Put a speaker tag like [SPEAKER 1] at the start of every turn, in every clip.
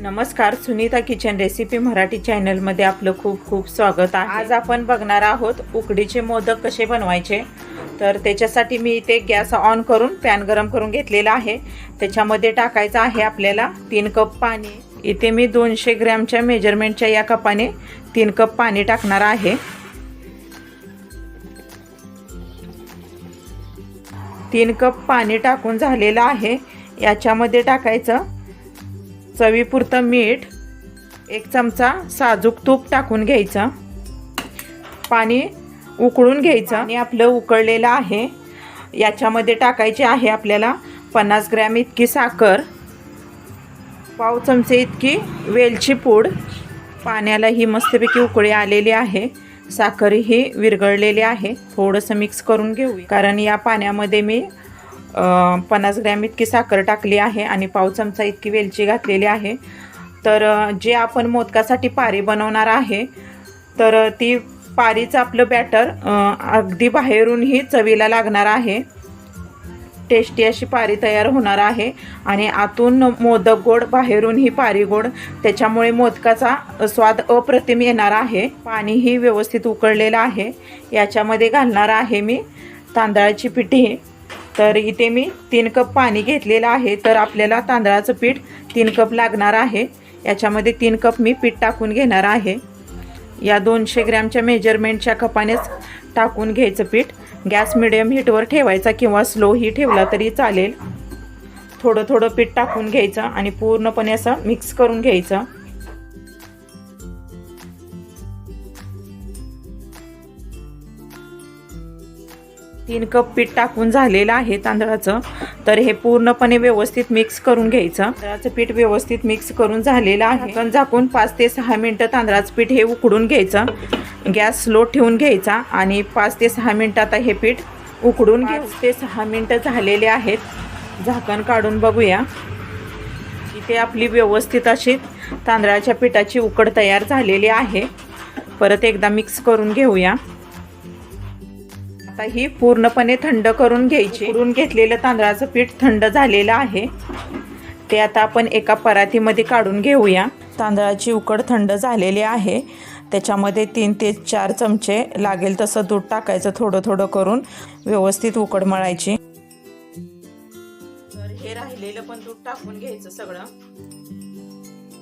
[SPEAKER 1] नमस्कार Sunita kitchen recipe Marathi चॅनलमध्ये आपलं खूप खूप स्वागत आहे. आज आपण बघणार आहोत उकडीचे मोदक कसे बनवायचे. तर त्याच्यासाठी मी इथे गॅस ऑन करून पॅन गरम करून घेतलेला आहे. त्याच्यामध्ये टाकायचं आहे आपल्याला तीन कप पाणी. इथे मी दोनशे ग्रॅमच्या मेजरमेंटच्या या कपाने तीन कप पाणी टाकणार आहे. तीन कप पाणी टाकून झालेलं आहे. याच्यामध्ये टाकायचं चवीपुरतं मीठ एक चमचा साजूक तूप टाकून घ्यायचं. पाणी उकळून घ्यायचं. आणि आपलं उकळलेलं आहे. याच्यामध्ये टाकायचे आहे आपल्याला पन्नास ग्रॅम इतकी साखर पाव चमचे इतकी वेलची पूड. पाण्याला ही मस्तपैकी उकळी आलेली आहे. साखर ही विरघळलेली आहे. थोडंसं मिक्स करून घेऊ कारण या पाण्यामध्ये मी पन्नास ग्रॅम इतकी साखर टाकली आहे आणि पाव चमचा इतकी वेलची घातलेली आहे. तर जे आपण मोदकासाठी पारी बनवणार आहे तर ती पारीचं आपलं बॅटर अगदी बाहेरूनही चवीला लागणार आहे. टेस्टी अशी पारी तयार होणार आहे आणि आतून मोदक गोड बाहेरून ही पारी गोड त्याच्यामुळे मोदकाचा स्वाद अप्रतिम येणार आहे. पाणीही व्यवस्थित उकळलेलं आहे. याच्यामध्ये घालणार आहे मी तांदळाची पिठी. तर इथे मी तीन कप पाणी घेतलेलं आहे. तर आपल्याला तांदळाचं पीठ तीन कप लागणार आहे. याच्यामध्ये तीन कप मी पीठ टाकून घेणार आहे. या दोनशे ग्रॅमच्या मेजरमेंटच्या कपानेच टाकून घ्यायचं पीठ. गॅस मिडियम हीटवर ठेवायचा किंवा स्लो ही ठेवला तरी चालेल. थोडं थोडं पीठ टाकून घ्यायचं आणि पूर्णपणे असं मिक्स करून घ्यायचं. तीन कप पीठ टाकून झालेलं आहे तांदळाचं. तर हे पूर्णपणे व्यवस्थित मिक्स करून घ्यायचं. तांदळाचं पीठ व्यवस्थित मिक्स करून झालेलं आहे. पण झाकून पाच ते सहा मिनटं तांदळाचं पीठ हे उकडून घ्यायचं. गॅस स्लो ठेवून घ्यायचा आणि पाच ते सहा मिनटं आता हे पीठ उकडून घेऊ. ते सहा मिनटं झालेले आहेत. झाकण काढून बघूया. इथे आपली व्यवस्थित अशी तांदळाच्या पिठाची उकड तयार झालेली आहे. परत एकदा मिक्स करून घेऊया. आता ही पूर्णपणे थंड करून घ्यायची. उकडून घेतलेलं तांदळाचं पीठ थंड झालेलं आहे. ते आता आपण एका परातीमध्ये काढून घेऊया. तांदळाची उकड थंड झालेली आहे. त्याच्यामध्ये तीन ते चार चमचे लागेल तसं दूध टाकायचं थोडं थोडं करून. व्यवस्थित उकड मळायची. तर हे राहिलेलं पण दूध टाकून घ्यायचं सगळं.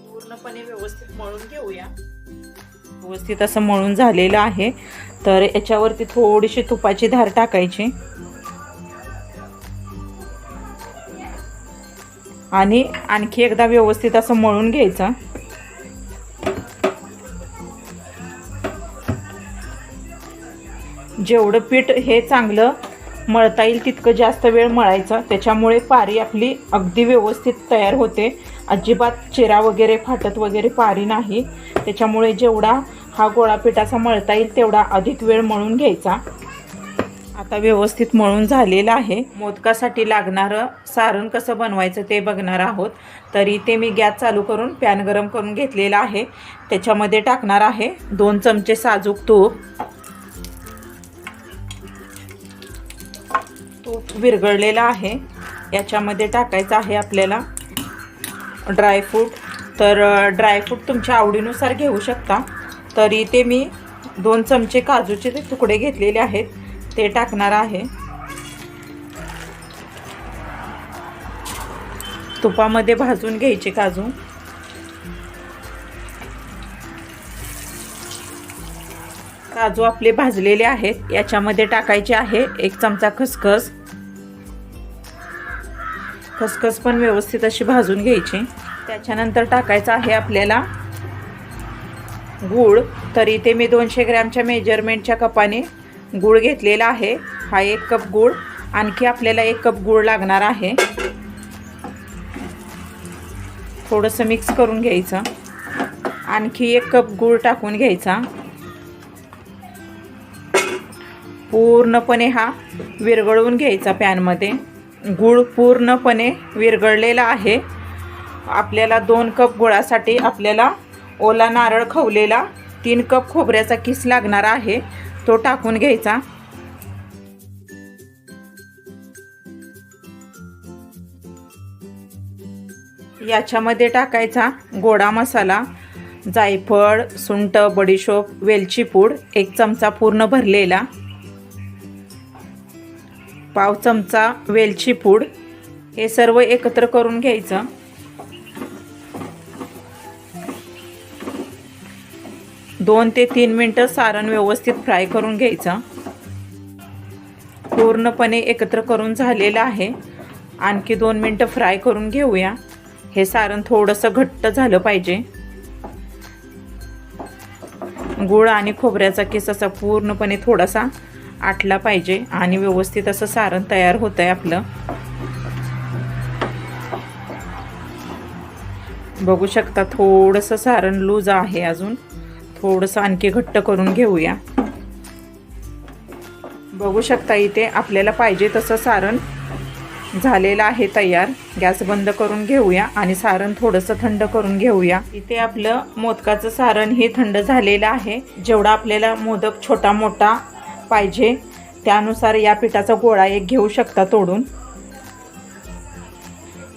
[SPEAKER 1] पूर्णपणे व्यवस्थित मळून घेऊया. व्यवस्थित असं मळून झालेलं आहे. तर याच्यावरती थोडीशी तुपाची धार टाकायची. आणि आणखी एकदा व्यवस्थित असं मळून घ्यायचं. जेवढं पीठ हे चांगलं मळता येईल तितकं जास्त वेळ मळायचं. त्याच्यामुळे पारी आपली अगदी व्यवस्थित तयार होते. अजिबात चिरा वगैरे फाटत वगैरे पारी नाही. त्याच्यामुळे जेवढा हा गोळा पिठाचा मळता येईल तेवढा अधिक वेळ मळून घ्यायचा. आता व्यवस्थित मळून झालेलं आहे. मोदकासाठी लागणारं सारण कसं बनवायचं ते बघणार आहोत. तरी ते मी गॅस चालू करून पॅन गरम करून घेतलेला आहे. त्याच्यामध्ये टाकणार आहे दोन चमचे साजूक तूप. तूप विरघळलेलं आहे. याच्यामध्ये टाकायचं आहे आपल्याला ड्रायफ्रूट. तर ड्रायफ्रूट तुमच्या आवडीनुसार घेऊ शकता. तर इथे मी दोन चमचे काजूचे ते तुकडे घेतलेले आहेत. ते टाकणार आहे. तुपामध्ये भाजून घ्यायचे काजू. काजू आपले भाजलेले आहेत. याच्यामध्ये टाकायचे आहे एक चमचा खसखस. खसखस पण व्यवस्थित अशी भाजून घ्यायची. त्याच्यानंतर टाकायचं आहे आपल्याला गूळ तर इथे मी दोनशे ग्रॅमच्या मेजरमेंटच्या कपाने गूळ घेतलेला आहे. हा एक कप गूळ आणखी आपल्याला एक कप गूळ लागणार आहे. थोडंसं मिक्स करून घ्यायचं. आणखी एक कप गूळ टाकून घ्यायचा. पूर्णपणे हा विरघळवून घ्यायचा पॅनमध्ये. गूळ पूर्णपणे विरघळलेला आहे. आपल्याला दोन कप गुळासाठी आपल्याला ओला नारळ खवलेला तीन कप खोबऱ्याचा किस लागणार आहे तो टाकून घ्यायचा. याच्यामध्ये टाकायचा गोडा मसाला जायफळ सुंट बडीशोप वेलची पूड एक चमचा पूर्ण भरलेला. पाव चमचा वेलची पूड हे सर्व एकत्र करून घ्यायचं. दोन ते तीन मिनटं सारण व्यवस्थित फ्राय करून घ्यायचं. पूर्णपणे एकत्र करून झालेलं आहे. आणखी दोन मिनटं फ्राय करून घेऊया. हे सारण थोडंसं घट्ट झालं पाहिजे. गुळ आणि खोबऱ्याचा केस असा पूर्णपणे थोडासा आटला पाहिजे आणि व्यवस्थित असं सारण तयार होतं आहे आपलं. बघू शकता थोडंसं सारण लूज आहे अजून. थोडंसं आणखी घट्ट करून घेऊया. बघू शकता इथे आपल्याला पाहिजे तसं सारण झालेलं आहे तयार. गॅस बंद करून घेऊया आणि सारण थोडंसं थंड करून घेऊया. इथे आपलं मोदकाचं सारण हे थंड झालेलं आहे. जेवढा आपल्याला मोदक छोटा मोठा पाहिजे त्यानुसार या पिठाचा गोळा एक घेऊ शकता तोडून.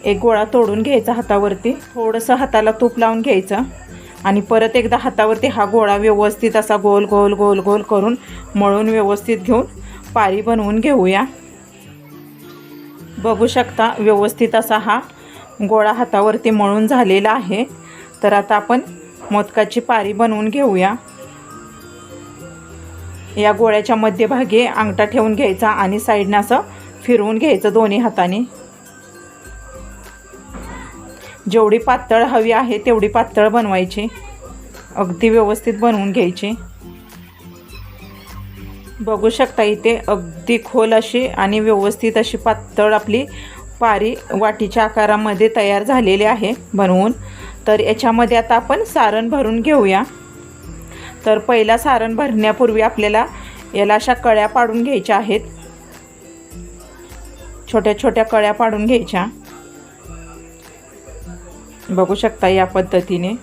[SPEAKER 1] एक गोळा तोडून घ्यायचा हातावरती. थोडंसं हाताला तूप लावून घ्यायचं. आणि परत एकदा हातावरती हा गोळा व्यवस्थित असा गोल गोल गोल गोल करून मळून व्यवस्थित घेऊन पारी बनवून घेऊया. बघू शकता व्यवस्थित असा हा गोळा हातावरती मळून झालेला आहे. तर आता आपण मोदकाची पारी बनवून घेऊया. या गोळ्याच्या मध्यभागी अंगठा ठेवून घ्यायचा आणि साईडनं असं फिरवून घ्यायचं दोन्ही हाताने. जेवढी पातळ हवी आहे तेवढी पातळ बनवायची. अगदी व्यवस्थित बनवून घ्यायची. बघू शकता इथे अगदी खोल अशी आणि व्यवस्थित अशी पातळ आपली पारी वाटीच्या आकारामध्ये तयार झालेली आहे बनवून. तर याच्यामध्ये आता आपण सारण भरून घेऊया. तर पहिला सारण भरण्यापूर्वी आपल्याला याला अशा कळ्या पाडून घ्यायच्या आहेत. छोट्या छोट्या कळ्या पाडून घ्यायच्या. बघू शकता या पद्धतीने.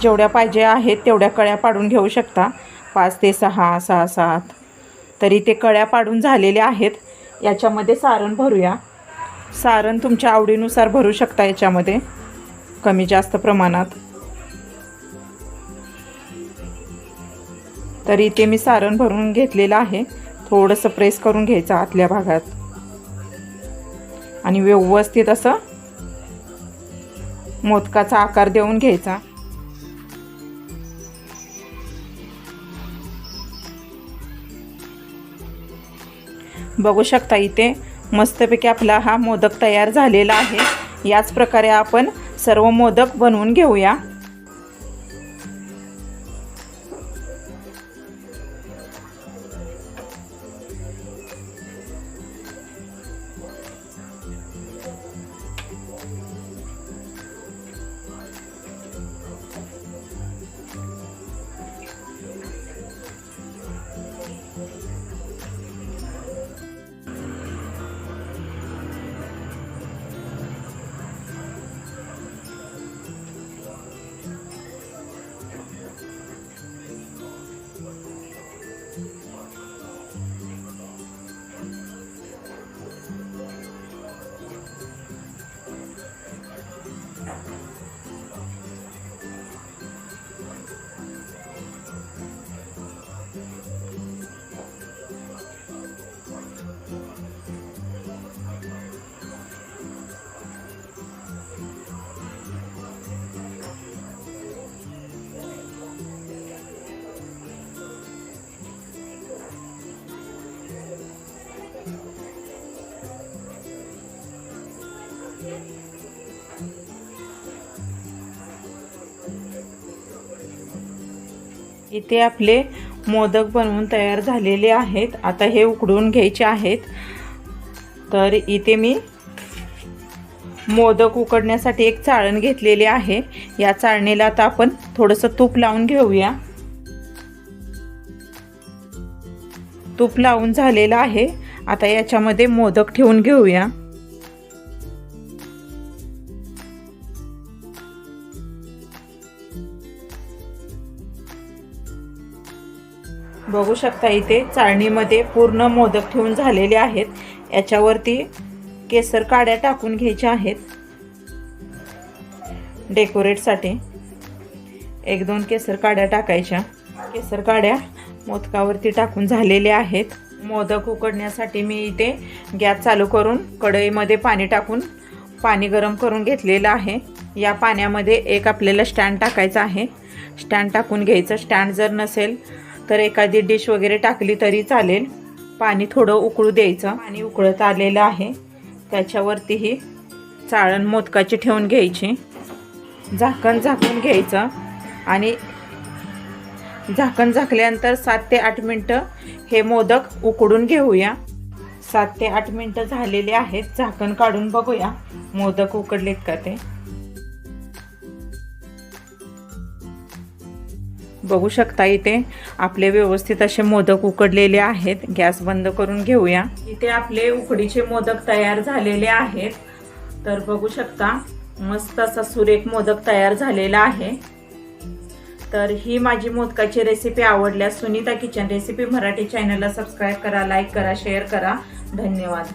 [SPEAKER 1] जेवढ्या पाहिजे आहेत तेवढ्या कळ्या पाडून घेऊ शकता. पाच ते सहा सहा सात. तरी ते कळ्या पाडून झालेल्या आहेत. याच्यामध्ये सारण भरूया. सारण तुमच्या आवडीनुसार भरू शकता याच्यामध्ये. कमी जास्त प्रमाणात. तरी ते मी सारण भरून घेतलेलं आहे. थोडंसं प्रेस करून घ्यायचं आतल्या भागात. आणि व्यवस्थित असं मोदकाचा आकार देऊन घ्यायचा. बघू शकता इथे मस्तपैकी आपला हा मोदक तयार झालेला आहे. याच प्रकारे आपण सर्व मोदक बनवून घेऊया. इथे आपले मोदक बनवून तयार झालेले आहेत. आता हे उकडून घ्यायचे आहेत. तर इथे मी मोदक उकडण्यासाठी एक चाळण घेतलेली आहे. या चाळणीला आता आपण थोडंसं तूप लावून घेऊया. तूप लावून झालेलं आहे. आता याच्यामध्ये मोदक ठेवून घेऊया. बघू शकता इथे चाळणीमध्ये पूर्ण मोदक ठेवून झालेले आहेत. याच्यावरती केसर काड्या टाकून घ्यायच्या आहेत. डेकोरेटसाठी एक दोन केसर काड्या टाकायच्या. केसर काड्या मोदकावरती टाकून झालेल्या आहेत. मोदक उकडण्यासाठी मी इथे गॅस चालू करून कढईमध्ये पाणी टाकून पाणी गरम करून घेतलेलं आहे. या पाण्यामध्ये एक आपल्याला स्टँड टाकायचा आहे. स्टँड टाकून घ्यायचं. स्टँड जर नसेल तर एखादी डिश वगैरे टाकली तरी चालेल. पाणी थोडं उकळू द्यायचं. पाणी उकळत आलेलं आहे. त्याच्यावरती ही चाळण मोदकाची ठेवून घ्यायची. झाकण झाकून घ्यायचं. आणि झाकण झाकल्यानंतर सात ते आठ मिनटं हे मोदक उकडून घेऊया. सात ते आठ मिनटं झालेले आहेत. झाकण काढून बघूया. मोदक उकडलेत का ते? बघू शकता इथे आपले व्यवस्थित असे मोदक उकडलेले आहेत. गॅस बंद करून घेऊया. इथे आपले उकडीचे मोदक तयार झालेले आहेत. तर बघू शकता मस्त असा सुरेख मोदक तयार झालेला आहे. तर ही माझी मोदकाची रेसिपी आवडल्यास सुनीता किचन रेसिपी मराठी चॅनलला सबस्क्राईब करा लाईक करा शेअर करा. धन्यवाद.